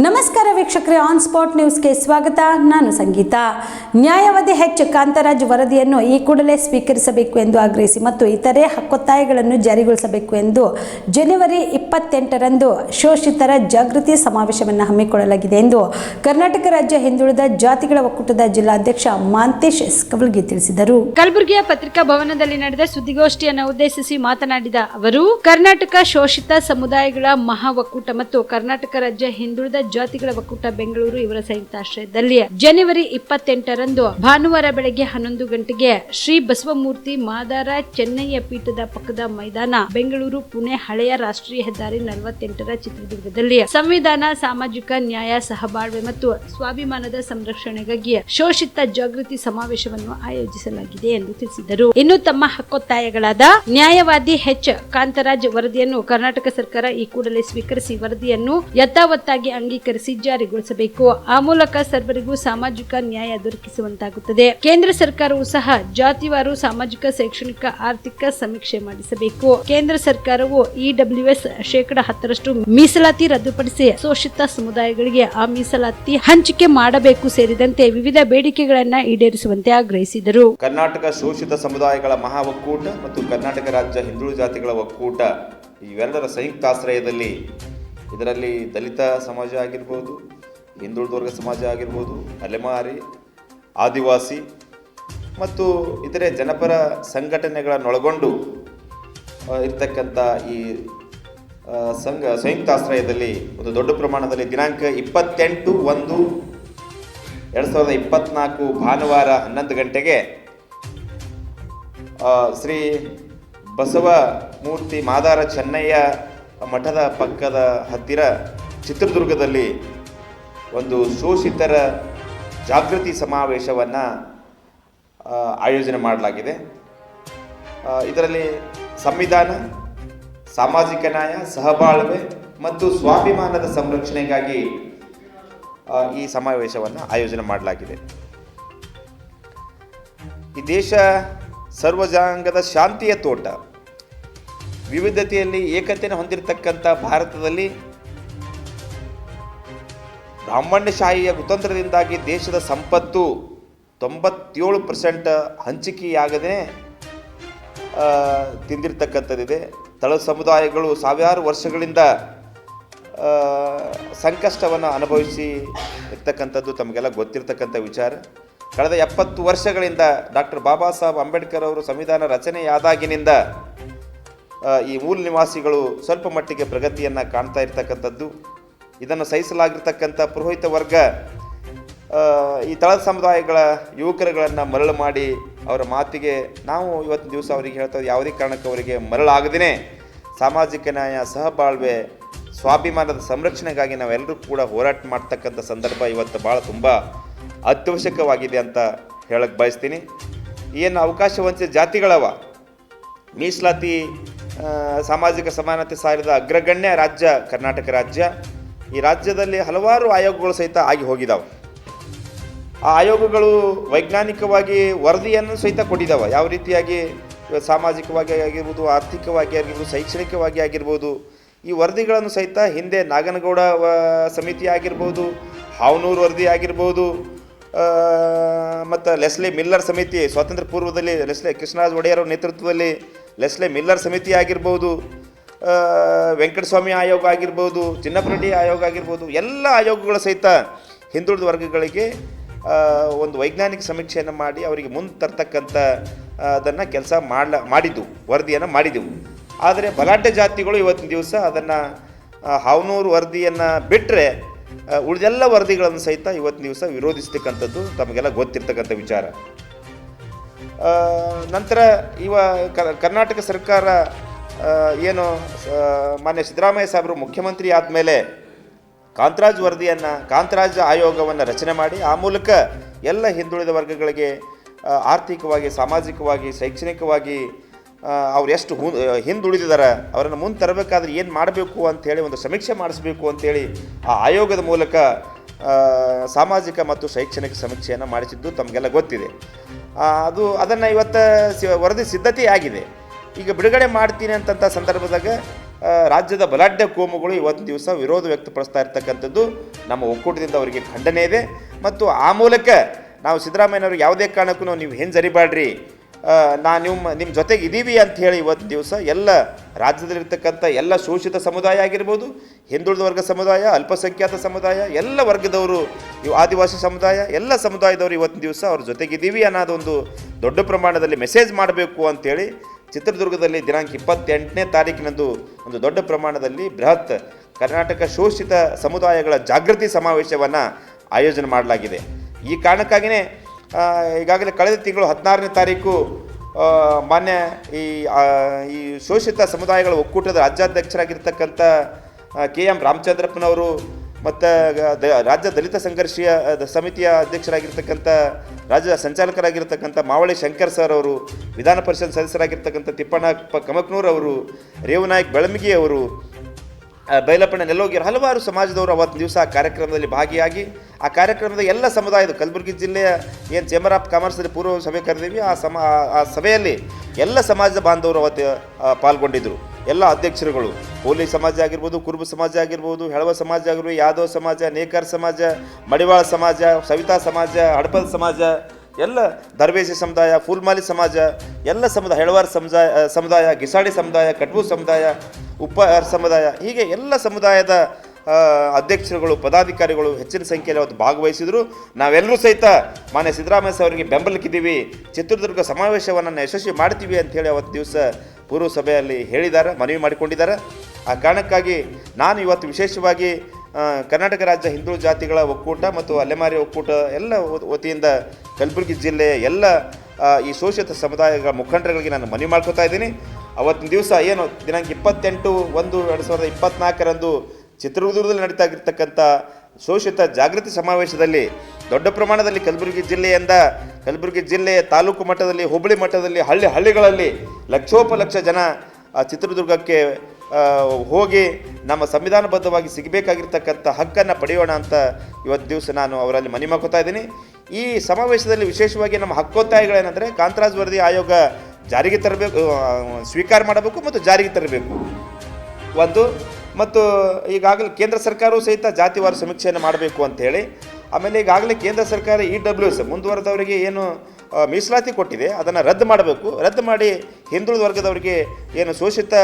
ನಮಸ್ಕಾರ ವೀಕ್ಷಕರೇ on spot ನ್ಯೂಸ್ಗೆ ಸ್ವಾಗತ. ನಾನು ಸಂಗೀತ. ನ್ಯಾಯವಾದಿ ಹೆಚ್ ಕಾಂತರಾಜ್ ವರದಿಯನ್ನು ಈ ಕೂಡಲೇ ಸ್ವೀಕರಿಸಬೇಕು ಎಂದು ಆಗ್ರಹಿಸಿ ಮತ್ತು ಇತರೆ ಹಕ್ಕೊತ್ತಾಯಗಳನ್ನು ಜಾರಿಗೊಳಿಸಬೇಕು ಎಂದು ಜನವರಿ ಇಪ್ಪತ್ತೆಂಟರಂದು ಶೋಷಿತರ ಜಾಗೃತಿ ಸಮಾವೇಶವನ್ನು ಹಮ್ಮಿಕೊಳ್ಳಲಾಗಿದೆ ಎಂದು ಕರ್ನಾಟಕ ರಾಜ್ಯ ಹಿಂದುಳಿದ ಜಾತಿಗಳ ಒಕ್ಕೂಟದ ಜಿಲ್ಲಾಧ್ಯಕ್ಷ ಮಾಂತೇಶ್ ಕವಲ್ಗಿ ತಿಳಿಸಿದರು. ಕಲಬುರಗಿಯ ಪತ್ರಿಕಾ ಭವನದಲ್ಲಿ ನಡೆದ ಸುದ್ದಿಗೋಷ್ಠಿಯನ್ನು ಉದ್ದೇಶಿಸಿ ಮಾತನಾಡಿದ ಅವರು, ಕರ್ನಾಟಕ ಶೋಷಿತ ಸಮುದಾಯಗಳ ಮಹಾ ಒಕ್ಕೂಟ ಮತ್ತು ಕರ್ನಾಟಕ ರಾಜ್ಯ ಹಿಂದುಳಿದ ಜಾತಿಗಳ ಒಕ್ಕೂಟ ಬೆಂಗಳೂರು ಇವರ ಸಂಯುಕ್ತಾಶ್ರಯದಲ್ಲಿ ಜನವರಿ ಇಪ್ಪತ್ತೆಂಟರಂದು ಭಾನುವಾರ ಬೆಳಗ್ಗೆ ಹನ್ನೊಂದು ಗಂಟೆಗೆ ಶ್ರೀ ಬಸವಮೂರ್ತಿ ಮಾದಾರ ಚೆನ್ನಯ್ಯ ಪೀಠದ ಪಕ್ಕದ ಮೈದಾನ, ಬೆಂಗಳೂರು ಪುಣೆ ಹಳೆಯ ರಾಷ್ಟ್ರೀಯ ಹೆದ್ದಾರಿ ನಲವತ್ತೆಂಟರ ಚಿತ್ರದುರ್ಗದಲ್ಲಿ ಸಂವಿಧಾನ, ಸಾಮಾಜಿಕ ನ್ಯಾಯ, ಸಹಬಾಳ್ವೆ ಮತ್ತು ಸ್ವಾಭಿಮಾನದ ಸಂರಕ್ಷಣೆಗಾಗಿ ಶೋಷಿತ ಜಾಗೃತಿ ಸಮಾವೇಶವನ್ನು ಆಯೋಜಿಸಲಾಗಿದೆ ಎಂದು ತಿಳಿಸಿದರು. ಇನ್ನು ತಮ್ಮ ಹಕ್ಕೊತ್ತಾಯಗಳಾದ ನ್ಯಾಯವಾದಿ ಹೆಚ್ ಕಾಂತರಾಜ್ ವರದಿಯನ್ನು ಕರ್ನಾಟಕ ಸರ್ಕಾರ ಈ ಕೂಡಲೇ ಸ್ವೀಕರಿಸಿ, ವರದಿಯನ್ನು ಯಥಾವತ್ತಾಗಿ ಅಂಗೀಕರಿಸಿ ಜಾರಿಗೊಳಿಸಬೇಕು. ಆ ಮೂಲಕ ಸರ್ವರಿಗೂ ಸಾಮಾಜಿಕ ನ್ಯಾಯ ದೊರಕಿಸುವಂತಾಗುತ್ತದೆ. ಕೇಂದ್ರ ಸರ್ಕಾರವು ಸಹ ಜಾತಿವಾರು ಸಾಮಾಜಿಕ, ಶೈಕ್ಷಣಿಕ, ಆರ್ಥಿಕ ಸಮೀಕ್ಷೆ ಮಾಡಿಸಬೇಕು. ಕೇಂದ್ರ ಸರ್ಕಾರವು ಇಡಬ್ಲ್ಯೂಎಸ್ ಶೇಕಡ ಹತ್ತರಷ್ಟು ಮೀಸಲಾತಿ ರದ್ದುಪಡಿಸಿ ಶೋಷಿತ ಸಮುದಾಯಗಳಿಗೆ ಆ ಮೀಸಲಾತಿ ಹಂಚಿಕೆ ಮಾಡಬೇಕು ಸೇರಿದಂತೆ ವಿವಿಧ ಬೇಡಿಕೆಗಳನ್ನ ಈಡೇರಿಸುವಂತೆ ಆಗ್ರಹಿಸಿದರು. ಕರ್ನಾಟಕ ಶೋಷಿತ ಸಮುದಾಯಗಳ ಮಹಾ ಒಕ್ಕೂಟ ಮತ್ತು ಕರ್ನಾಟಕ ರಾಜ್ಯ ಹಿಂದುಳಿದ ಜಾತಿಗಳ ಒಕ್ಕೂಟ ಇವೆರಡರ ಸಂಯುಕ್ತಾಶ್ರಯದಲ್ಲಿ ಇದರಲ್ಲಿ ದಲಿತ ಸಮಾಜ ಆಗಿರ್ಬೋದು ಹಿಂದುಳಿದ ವರ್ಗ ಸಮಾಜ ಆಗಿರ್ಬೋದು, ಅಲೆಮಾರಿ, ಆದಿವಾಸಿ ಮತ್ತು ಇತರೆ ಜನಪರ ಸಂಘಟನೆಗಳನ್ನೊಳಗೊಂಡು ಇರತಕ್ಕಂಥ ಈ ಸಂಘ ಸಂಘ, ಸಂಯುಕ್ತಾಶ್ರಯದಲ್ಲಿ ಒಂದು ದೊಡ್ಡ ಪ್ರಮಾಣದಲ್ಲಿ ದಿನಾಂಕ ಇಪ್ಪತ್ತೆಂಟು ಒಂದು ಎರಡು ಸಾವಿರದ ಇಪ್ಪತ್ನಾಲ್ಕು ಭಾನುವಾರ ಹನ್ನೊಂದು ಗಂಟೆಗೆ ಶ್ರೀ ಬಸವ ಮೂರ್ತಿ ಮಾದಾರ ಚೆನ್ನಯ್ಯ ಮಠದ ಪಕ್ಕದ ಹತ್ತಿರ ಚಿತ್ರದುರ್ಗದಲ್ಲಿ ಒಂದು ಶೋಷಿತರ ಜಾಗೃತಿ ಸಮಾವೇಶವನ್ನು ಆಯೋಜನೆ ಮಾಡಲಾಗಿದೆ. ಇದರಲ್ಲಿ ಸಂವಿಧಾನ, ಸಾಮಾಜಿಕ ನ್ಯಾಯ, ಸಹಬಾಳ್ವೆ ಮತ್ತು ಸ್ವಾಭಿಮಾನದ ಸಂರಕ್ಷಣೆಗಾಗಿ ಈ ಸಮಾವೇಶವನ್ನು ಆಯೋಜನೆ ಮಾಡಲಾಗಿದೆ. ಈ ದೇಶ ಸರ್ವಜಾಂಗದ ಶಾಂತಿಯ ತೋಟ. ವಿವಿಧತೆಯಲ್ಲಿ ಏಕತೆಯನ್ನು ಹೊಂದಿರತಕ್ಕಂಥ ಭಾರತದಲ್ಲಿ ಬ್ರಾಹ್ಮಣ್ಯಶಾಹಿಯ ಕುತಂತ್ರದಿಂದಾಗಿ ದೇಶದ ಸಂಪತ್ತು ತೊಂಬತ್ತೇಳು ಪರ್ಸೆಂಟ್ ಹಂಚಿಕೆಯಾಗದೆ ತಿಂದಿರ್ತಕ್ಕಂಥದ್ದಿದೆ. ತಳ ಸಮುದಾಯಗಳು ಸಾವಿರಾರು ವರ್ಷಗಳಿಂದ ಸಂಕಷ್ಟವನ್ನು ಅನುಭವಿಸಿ ಇರ್ತಕ್ಕಂಥದ್ದು ತಮಗೆಲ್ಲ ಗೊತ್ತಿರ್ತಕ್ಕಂಥ ವಿಚಾರ. ಕಳೆದ ಎಪ್ಪತ್ತು ವರ್ಷಗಳಿಂದ ಡಾಕ್ಟರ್ ಬಾಬಾ ಸಾಹೇಬ್ ಅಂಬೇಡ್ಕರ್ ಅವರು ಸಂವಿಧಾನ ರಚನೆಯಾದಾಗಿನಿಂದ ಈ ಮೂಲ ನಿವಾಸಿಗಳು ಸ್ವಲ್ಪ ಮಟ್ಟಿಗೆ ಪ್ರಗತಿಯನ್ನು ಕಾಣ್ತಾ ಇರ್ತಕ್ಕಂಥದ್ದು. ಇದನ್ನು ಸಹಿಸಲಾಗಿರ್ತಕ್ಕಂಥ ಪುರೋಹಿತ ವರ್ಗ ಈ ತಳದ ಸಮುದಾಯಗಳ ಯುವಕರುಗಳನ್ನು ಮರಳು ಮಾಡಿ ಅವರ ಮಾತಿಗೆ ನಾವು ಇವತ್ತಿನ ದಿವಸ ಅವರಿಗೆ ಹೇಳ್ತಾ ಯಾವುದೇ ಕಾರಣಕ್ಕೆ ಅವರಿಗೆ ಮರಳಾಗದೇ ಸಾಮಾಜಿಕ ನ್ಯಾಯ, ಸಹಬಾಳ್ವೆ, ಸ್ವಾಭಿಮಾನದ ಸಂರಕ್ಷಣೆಗಾಗಿ ನಾವೆಲ್ಲರೂ ಕೂಡ ಹೋರಾಟ ಮಾಡ್ತಕ್ಕಂಥ ಸಂದರ್ಭ ಇವತ್ತು ಭಾಳ ತುಂಬ ಅತ್ಯವಶ್ಯಕವಾಗಿದೆ ಅಂತ ಹೇಳಕ್ಕೆ ಬಯಸ್ತೀನಿ. ಏನು ಅವಕಾಶ ವಂಚಿತ ಜಾತಿಗಳವ, ಮೀಸಲಾತಿ ಸಾಮಾಜಿಕ ಸಮಾನತೆ ಸಾರಿದ ಅಗ್ರಗಣ್ಯ ರಾಜ್ಯ, ಕರ್ನಾಟಕ ರಾಜ್ಯ, ಈ ರಾಜ್ಯದಲ್ಲಿ ಹಲವಾರು ಆಯೋಗಗಳು ಸಹಿತ ಆಗಿ ಹೋಗಿದ್ದಾವೆ ಆ ಆಯೋಗಗಳು ವೈಜ್ಞಾನಿಕವಾಗಿ ವರದಿಯನ್ನು ಸಹಿತ ಕೊಟ್ಟಿದ್ದಾವೆ ಯಾವ ರೀತಿಯಾಗಿ ಸಾಮಾಜಿಕವಾಗಿ ಆಗಿರ್ಬೋದು, ಆರ್ಥಿಕವಾಗಿ ಆಗಿರ್ಬೋದು, ಶೈಕ್ಷಣಿಕವಾಗಿ ಆಗಿರ್ಬೋದು, ಈ ವರದಿಗಳನ್ನು ಸಹಿತ ಹಿಂದೆ ನಾಗನಗೌಡ ಸಮಿತಿ ಆಗಿರ್ಬೋದು, ಹಾವನೂರು ವರದಿ ಆಗಿರ್ಬೋದು ಮತ್ತು ಲೆಸ್ಲಿ ಮಿಲ್ಲರ್ ಸಮಿತಿ, ಸ್ವಾತಂತ್ರ್ಯ ಪೂರ್ವದಲ್ಲಿ ಲೆಸ್ಲಿ ಕೃಷ್ಣರಾಜ್ ಒಡೆಯರ್ ನೇತೃತ್ವದಲ್ಲಿ ಲೆಸ್ಲೆ ಮಿಲ್ಲರ್ ಸಮಿತಿ ಆಗಿರ್ಬೋದು ವೆಂಕಟಸ್ವಾಮಿ ಆಯೋಗ ಆಗಿರ್ಬೋದು, ಚಿನ್ನಪ್ರೆಡ್ಡಿ ಆಯೋಗ ಆಗಿರ್ಬೋದು, ಎಲ್ಲ ಆಯೋಗಗಳು ಸಹಿತ ಹಿಂದುಳಿದ ವರ್ಗಗಳಿಗೆ ಒಂದು ವೈಜ್ಞಾನಿಕ ಸಮೀಕ್ಷೆಯನ್ನು ಮಾಡಿ ಅವರಿಗೆ ಮುಂದೆ ತರ್ತಕ್ಕಂಥ ಅದನ್ನು ಕೆಲಸ ಮಾಡಲ ಮಾಡಿದ್ದು ವರದಿಯನ್ನು ಮಾಡಿದೆವು. ಆದರೆ ಬಲಾಢ್ಯ ಜಾತಿಗಳು ಇವತ್ತಿನ ದಿವಸ ಅದನ್ನು ಹಾವನೂರು ವರದಿಯನ್ನು ಬಿಟ್ಟರೆ ಉಳಿದೆಲ್ಲ ವರದಿಗಳನ್ನು ಸಹಿತ ಇವತ್ತಿನ ದಿವಸ ವಿರೋಧಿಸ್ತಕ್ಕಂಥದ್ದು ತಮಗೆಲ್ಲ ಗೊತ್ತಿರ್ತಕ್ಕಂಥ ವಿಚಾರ. ನಂತರ ಇವ ಕರ್ನಾಟಕ ಸರ್ಕಾರ ಏನು ಮಾನ್ಯ ಸಿದ್ದರಾಮಯ್ಯ ಸಾಹೇಬರು ಮುಖ್ಯಮಂತ್ರಿ ಆದಮೇಲೆ ಕಾಂತರಾಜ್ ವರದಿಯನ್ನು, ಕಾಂತರಾಜ್ ಆಯೋಗವನ್ನು ರಚನೆ ಮಾಡಿ, ಆ ಮೂಲಕ ಎಲ್ಲ ಹಿಂದುಳಿದ ವರ್ಗಗಳಿಗೆ ಆರ್ಥಿಕವಾಗಿ, ಸಾಮಾಜಿಕವಾಗಿ, ಶೈಕ್ಷಣಿಕವಾಗಿ ಅವ್ರು ಎಷ್ಟು ಹು ಹಿಂದುಳಿದಿದ್ದಾರೆ ಅವರನ್ನು ಮುಂದೆ ತರಬೇಕಾದ್ರೆ ಏನು ಮಾಡಬೇಕು ಅಂಥೇಳಿ ಒಂದು ಸಮೀಕ್ಷೆ ಮಾಡಿಸ್ಬೇಕು ಅಂಥೇಳಿ ಆ ಆಯೋಗದ ಮೂಲಕ ಸಾಮಾಜಿಕ ಮತ್ತು ಶೈಕ್ಷಣಿಕ ಸಮೀಕ್ಷೆಯನ್ನು ಮಾಡಿಸಿದ್ದು ತಮಗೆಲ್ಲ ಗೊತ್ತಿದೆ. ಅದು ಅದನ್ನು ಇವತ್ತು ಸಿ, ವರದಿ ಸಿದ್ಧತೆ ಆಗಿದೆ ಈಗ ಬಿಡುಗಡೆ ಮಾಡ್ತೀನಿ ಅಂತಂಥ ಸಂದರ್ಭದಾಗ ರಾಜ್ಯದ ಬಲಾಢ್ಯ ಕೋಮುಗಳು ಇವತ್ತು ದಿವಸ ವಿರೋಧ ವ್ಯಕ್ತಪಡಿಸ್ತಾ ಇರ್ತಕ್ಕಂಥದ್ದು ನಮ್ಮ ಒಕ್ಕೂಟದಿಂದ ಅವರಿಗೆ ಖಂಡನೆ ಇದೆ. ಮತ್ತು ಆ ಮೂಲಕ ನಾವು ಸಿದ್ದರಾಮಯ್ಯನವ್ರಿಗೆ ಯಾವುದೇ ಕಾರಣಕ್ಕೂ ನೀವು ಹಿಂಜರಿಬೇಡ್ರಿ. ನಾ ನಿಮ್ಮ ನಿಮ್ಮ ಜೊತೆಗೆ ಇದ್ದೀವಿ ಅಂತ ಹೇಳಿ ಇವತ್ತು ದಿವಸ ಎಲ್ಲ ರಾಜ್ಯದಲ್ಲಿರ್ತಕ್ಕಂಥ ಎಲ್ಲ ಶೋಷಿತ ಸಮುದಾಯ ಆಗಿರ್ಬೋದು, ಹಿಂದುಳಿದ ವರ್ಗ ಸಮುದಾಯ, ಅಲ್ಪಸಂಖ್ಯಾತ ಸಮುದಾಯ, ಎಲ್ಲ ವರ್ಗದವರು, ಇವು ಆದಿವಾಸಿ ಸಮುದಾಯ, ಎಲ್ಲ ಸಮುದಾಯದವರು ಇವತ್ತಿನ ದಿವಸ ಅವ್ರ ಜೊತೆಗಿದ್ದೀವಿ ಅನ್ನೋದೊಂದು ದೊಡ್ಡ ಪ್ರಮಾಣದಲ್ಲಿ ಮೆಸೇಜ್ ಮಾಡಬೇಕು ಅಂತೇಳಿ ಚಿತ್ರದುರ್ಗದಲ್ಲಿ ದಿನಾಂಕ ಇಪ್ಪತ್ತೆಂಟನೇ ತಾರೀಕಿನಂದು ಒಂದು ದೊಡ್ಡ ಪ್ರಮಾಣದಲ್ಲಿ ಬೃಹತ್ ಕರ್ನಾಟಕ ಶೋಷಿತ ಸಮುದಾಯಗಳ ಜಾಗೃತಿ ಸಮಾವೇಶವನ್ನು ಆಯೋಜನೆ ಮಾಡಲಾಗಿದೆ. ಈ ಕಾರಣಕ್ಕಾಗಿಯೇ ಈಗಾಗಲೇ ಕಳೆದ ತಿಂಗಳು ಹದಿನಾರನೇ ತಾರೀಕು ಮಾನ್ಯ ಈ ಈ ಶೋಷಿತ ಸಮುದಾಯಗಳ ಒಕ್ಕೂಟದ ರಾಜ್ಯಾಧ್ಯಕ್ಷರಾಗಿರ್ತಕ್ಕಂಥ ಕೆ ಎಂ ರಾಮಚಂದ್ರಪ್ಪನವರು ಮತ್ತು ದ, ರಾಜ್ಯ ದಲಿತ ಸಂಘರ್ಷೀಯ ಸಮಿತಿಯ ಅಧ್ಯಕ್ಷರಾಗಿರ್ತಕ್ಕಂಥ ರಾಜ್ಯ ಸಂಚಾಲಕರಾಗಿರ್ತಕ್ಕಂಥ ಮಾವಳಿ ಶಂಕರ್ ಸರ್ ಅವರು, ವಿಧಾನ ಪರಿಷತ್ ಸದಸ್ಯರಾಗಿರ್ತಕ್ಕಂಥ ತಿಪ್ಪಣ್ಣ ಕಮಕ್ನೂರ್ ಅವರು, ರೇವನಾಯಕ್ ಬೆಳಮಗಿ ಅವರು ಬೈಲಪ್ಪಣ್ಣ ನೆಲ್ಲೋಗಿರೋ ಹಲವಾರು ಸಮಾಜದವರು ಅವತ್ತು ದಿವಸ ಆ ಕಾರ್ಯಕ್ರಮದಲ್ಲಿ ಭಾಗಿಯಾಗಿ, ಆ ಕಾರ್ಯಕ್ರಮದ ಎಲ್ಲ ಸಮುದಾಯದ ಕಲಬುರಗಿ ಜಿಲ್ಲೆಯ ಏನು ಚೇಂಬರ್ ಆಫ್ ಕಾಮರ್ಸಲ್ಲಿ ಪೂರ್ವ ಸಭೆ ಕರೆದೀವಿ, ಆ ಸಮ, ಆ- ಸಭೆಯಲ್ಲಿ ಎಲ್ಲ ಸಮಾಜದ ಬಾಂಧವರು ಅವತ್ತು ಪಾಲ್ಗೊಂಡಿದ್ದರು ಎಲ್ಲ ಅಧ್ಯಕ್ಷರುಗಳು ಕೋಲಿ ಸಮಾಜ ಆಗಿರ್ಬೋದು, ಕುರುಬ ಸಮಾಜ ಆಗಿರ್ಬೋದು, ಹೆಳವ ಸಮಾಜ ಆಗಿರ್ಬೋದು, ಯಾದವ್ ಸಮಾಜ, ನೇಕರ್ ಸಮಾಜ, ಮಡಿವಾಳ ಸಮಾಜ, ಸವಿತಾ ಸಮಾಜ ಹಡಪದ ಸಮಾಜ ಎಲ್ಲ ದರ್ವೇಶಿ ಸಮುದಾಯ, ಫೂಲ್ಮಾಲಿ ಸಮಾಜ, ಎಲ್ಲ ಸಮುದಾಯ, ಹೆಳವಾರ ಸಮುದಾಯ ಸಮುದಾಯ, ಗಿಸಾಡಿ ಸಮುದಾಯ ಕಟ್ಬು ಸಮುದಾಯ ಉಪ್ಪ ಸಮುದಾಯ, ಹೀಗೆ ಎಲ್ಲ ಸಮುದಾಯದ ಅಧ್ಯಕ್ಷರುಗಳು, ಪದಾಧಿಕಾರಿಗಳು ಹೆಚ್ಚಿನ ಸಂಖ್ಯೆಯಲ್ಲಿ ಅವತ್ತು ಭಾಗವಹಿಸಿದರು. ನಾವೆಲ್ಲರೂ ಸಹಿತ ಮಾನ್ಯ ಸಿದ್ದರಾಮಯ್ಯ ಅವರಿಗೆ ಬೆಂಬಲಕ್ಕಿದ್ದೀವಿ. ಚಿತ್ರದುರ್ಗ ಸಮಾವೇಶವನ್ನು ಯಶಸ್ವಿ ಮಾಡ್ತೀವಿ ಅಂಥೇಳಿ ಅವತ್ತು ದಿವಸ ಪೂರ್ವ ಸಭೆಯಲ್ಲಿ ಹೇಳಿದ್ದಾರೆ, ಮನವಿ ಮಾಡಿಕೊಂಡಿದ್ದಾರೆ. ಆ ಕಾರಣಕ್ಕಾಗಿ ನಾನು ಇವತ್ತು ವಿಶೇಷವಾಗಿ ಕರ್ನಾಟಕ ರಾಜ್ಯ ಹಿಂದೂ ಜಾತಿಗಳ ಒಕ್ಕೂಟ ಮತ್ತು ಅಲೆಮಾರಿ ಒಕ್ಕೂಟ ಎಲ್ಲ ವತಿಯಿಂದ ಕಲಬುರಗಿ ಜಿಲ್ಲೆಯ ಎಲ್ಲ ಈ ಶೋಷಿತ ಸಮುದಾಯಗಳ ಮುಖಂಡರುಗಳಿಗೆ ನಾನು ಮನವಿ ಮಾಡ್ಕೋತಾ ಇದ್ದೀನಿ. ಅವತ್ತಿನ ದಿವಸ ಏನು, ದಿನಾಂಕ ಇಪ್ಪತ್ತೆಂಟು ಒಂದು ಎರಡು ಸಾವಿರದ ಇಪ್ಪತ್ನಾಲ್ಕರಂದು ಚಿತ್ರದುರ್ಗದಲ್ಲಿ ನಡೀತಾ ಇರ್ತಕ್ಕಂಥ ಶೋಷಿತ ಜಾಗೃತಿ ಸಮಾವೇಶದಲ್ಲಿ ದೊಡ್ಡ ಪ್ರಮಾಣದಲ್ಲಿ ಕಲಬುರಗಿ ಜಿಲ್ಲೆಯಿಂದ ಕಲಬುರಗಿ ಜಿಲ್ಲೆಯ ತಾಲೂಕು ಮಟ್ಟದಲ್ಲಿ, ಹುಬ್ಬಳ್ಳಿ ಮಟ್ಟದಲ್ಲಿ, ಹಳ್ಳಿ ಹಳ್ಳಿಗಳಲ್ಲಿ ಲಕ್ಷೋಪಲಕ್ಷ ಜನ, ಆ, ಚಿತ್ರದುರ್ಗಕ್ಕೆ ಹೋಗಿ ನಮ್ಮ ಸಂವಿಧಾನಬದ್ಧವಾಗಿ ಸಿಗಬೇಕಾಗಿರ್ತಕ್ಕಂಥ ಹಕ್ಕನ್ನು ಪಡೆಯೋಣ ಅಂತ ಇವತ್ತು ದಿವಸ ನಾನು ಅವರಲ್ಲಿ ಮನೆ ಮಾಡ್ಕೋತಾ ಇದ್ದೀನಿ. ಈ ಸಮಾವೇಶದಲ್ಲಿ ವಿಶೇಷವಾಗಿ ನಮ್ಮ ಹಕ್ಕೊತ್ತಾಯಗಳೇನೆಂದರೆ ಕಾಂತರಾಜ್ ವರದಿ ಆಯೋಗ ಜಾರಿಗೆ ತರಬೇಕು ಸ್ವೀಕಾರ ಮಾಡಬೇಕು ಮತ್ತು ಜಾರಿಗೆ ತರಬೇಕು. ಒಂದು, ಮತ್ತು ಈಗಾಗಲೇ ಕೇಂದ್ರ ಸರ್ಕಾರವು ಸಹಿತ ಜಾತಿವಾರು ಸಮೀಕ್ಷೆಯನ್ನು ಮಾಡಬೇಕು ಅಂತೇಳಿ ಆಮೇಲೆ ಈಗಾಗಲೇ ಕೇಂದ್ರ ಸರ್ಕಾರ ಇ ಡಬ್ಲ್ಯೂ ಎಸ್ ಮುಂದುವರೆದವರಿಗೆ ಏನು ಮೀಸಲಾತಿ ಕೊಟ್ಟಿದೆ, ಅದನ್ನು ರದ್ದು ಮಾಡಬೇಕು. ರದ್ದು ಮಾಡಿ ಹಿಂದುಳಿದ ವರ್ಗದವರಿಗೆ ಏನು ಶೋಷಿತ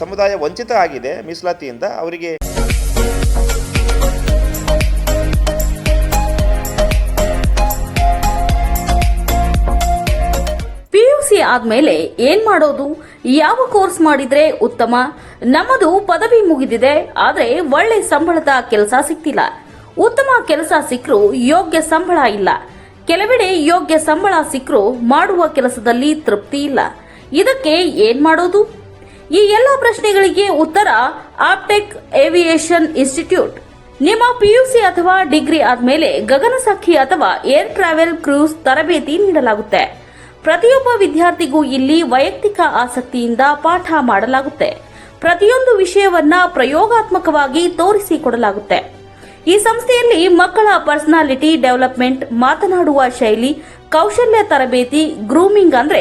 ಸಮುದಾಯ ವಂಚಿತ ಆಗಿದೆ ಮೀಸಲಾತಿಯಿಂದ, ಅವರಿಗೆ ಪಿಯುಸಿ ಆದ್ಮೇಲೆ ಏನ್ ಮಾಡೋದು? ಯಾವ ಕೋರ್ಸ್ ಮಾಡಿದ್ರೆ ಉತ್ತಮ? ನಮ್ಮದು ಪದವಿ ಮುಗಿದಿದೆ, ಆದ್ರೆ ಒಳ್ಳೆ ಸಂಬಳದ ಕೆಲಸ ಸಿಕ್ತಿಲ್ಲ ಉತ್ತಮ ಕೆಲಸ ಸಿಕ್ಕರೂ ಯೋಗ್ಯ ಸಂಬಳ ಇಲ್ಲ. ಕೆಲವೆಡೆ ಯೋಗ್ಯ ಸಂಬಳ ಸಿಕ್ಕರೂ ಮಾಡುವ ಕೆಲಸದಲ್ಲಿ ತೃಪ್ತಿ ಇಲ್ಲ. ಇದಕ್ಕೆ ಏನ್ ಮಾಡೋದು? ಈ ಎಲ್ಲ ಪ್ರಶ್ನೆಗಳಿಗೆ ಉತ್ತರ ಆಪ್ಟೆಕ್ ಏವಿಯೇಷನ್ ಇನ್ಸ್ಟಿಟ್ಯೂಟ್. ನಿಮ್ಮ ಪಿಯುಸಿ ಅಥವಾ ಡಿಗ್ರಿ ಆದ್ಮೇಲೆ ಗಗನಸಖಿ ಅಥವಾ ಏರ್ ಟ್ರಾವೆಲ್ ಕ್ರೂಸ್ ತರಬೇತಿ ನೀಡಲಾಗುತ್ತೆ. ಪ್ರತಿಯೊಬ್ಬ ವಿದ್ಯಾರ್ಥಿಗೂ ಇಲ್ಲಿ ವೈಯಕ್ತಿಕ ಆಸಕ್ತಿಯಿಂದ ಪಾಠ ಮಾಡಲಾಗುತ್ತೆ. ಪ್ರತಿಯೊಂದು ವಿಷಯವನ್ನ ಪ್ರಯೋಗಾತ್ಮಕವಾಗಿ ತೋರಿಸಿಕೊಡಲಾಗುತ್ತೆ ಈ ಸಂಸ್ಥೆಯಲ್ಲಿ ಮಕ್ಕಳ ಪರ್ಸನಾಲಿಟಿ ಡೆವಲಪ್ಮೆಂಟ್, ಮಾತನಾಡುವ ಶೈಲಿ, ಕೌಶಲ್ಯ ತರಬೇತಿ, ಗ್ರೂಮಿಂಗ್ ಅಂದ್ರೆ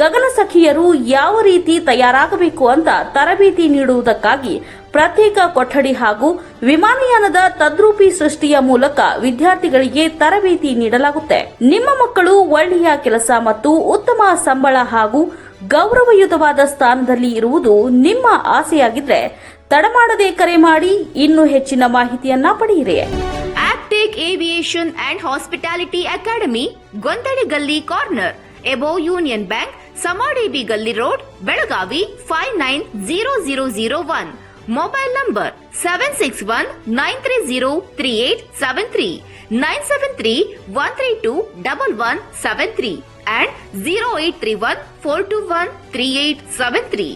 ಗಗನಸಖಿಯರು ಯಾವ ರೀತಿ ತಯಾರಾಗಬೇಕು ಅಂತ ತರಬೇತಿ ನೀಡುವುದಕ್ಕಾಗಿ ಪ್ರತ್ಯೇಕ ಕೊಠಡಿ ಹಾಗೂ ವಿಮಾನಯಾನದ ತದ್ರೂಪಿ ಸೃಷ್ಟಿಯ ಮೂಲಕ ವಿದ್ಯಾರ್ಥಿಗಳಿಗೆ ತರಬೇತಿ ನೀಡಲಾಗುತ್ತೆ. ನಿಮ್ಮ ಮಕ್ಕಳು ಒಳ್ಳೆಯ ಕೆಲಸ ಮತ್ತು ಉತ್ತಮ ಸಂಬಳ ಹಾಗೂ ಗೌರವಯುತವಾದ ಸ್ಥಾನದಲ್ಲಿ ಇರುವುದು ನಿಮ್ಮ ಆಸೆಯಾಗಿದ್ರೆ ತಡಮಾಡದೆ ಕರೆ ಮಾಡಿ ಇನ್ನೂ ಹೆಚ್ಚಿನ ಮಾಹಿತಿಯನ್ನ ಪಡೆಯಿರಿ. ಆಕ್ಟೆಕ್ aviation and hospitality academy Gondhali ಗಲ್ಲಿ corner, above union bank Samadevi ಗಲ್ಲಿ road, Belagavi five nine zero zero zero one, mobile number seven six one nine three zero three eight seven three, nine seven three one three two double one seven three and zero eight three one four two one three eight seven three.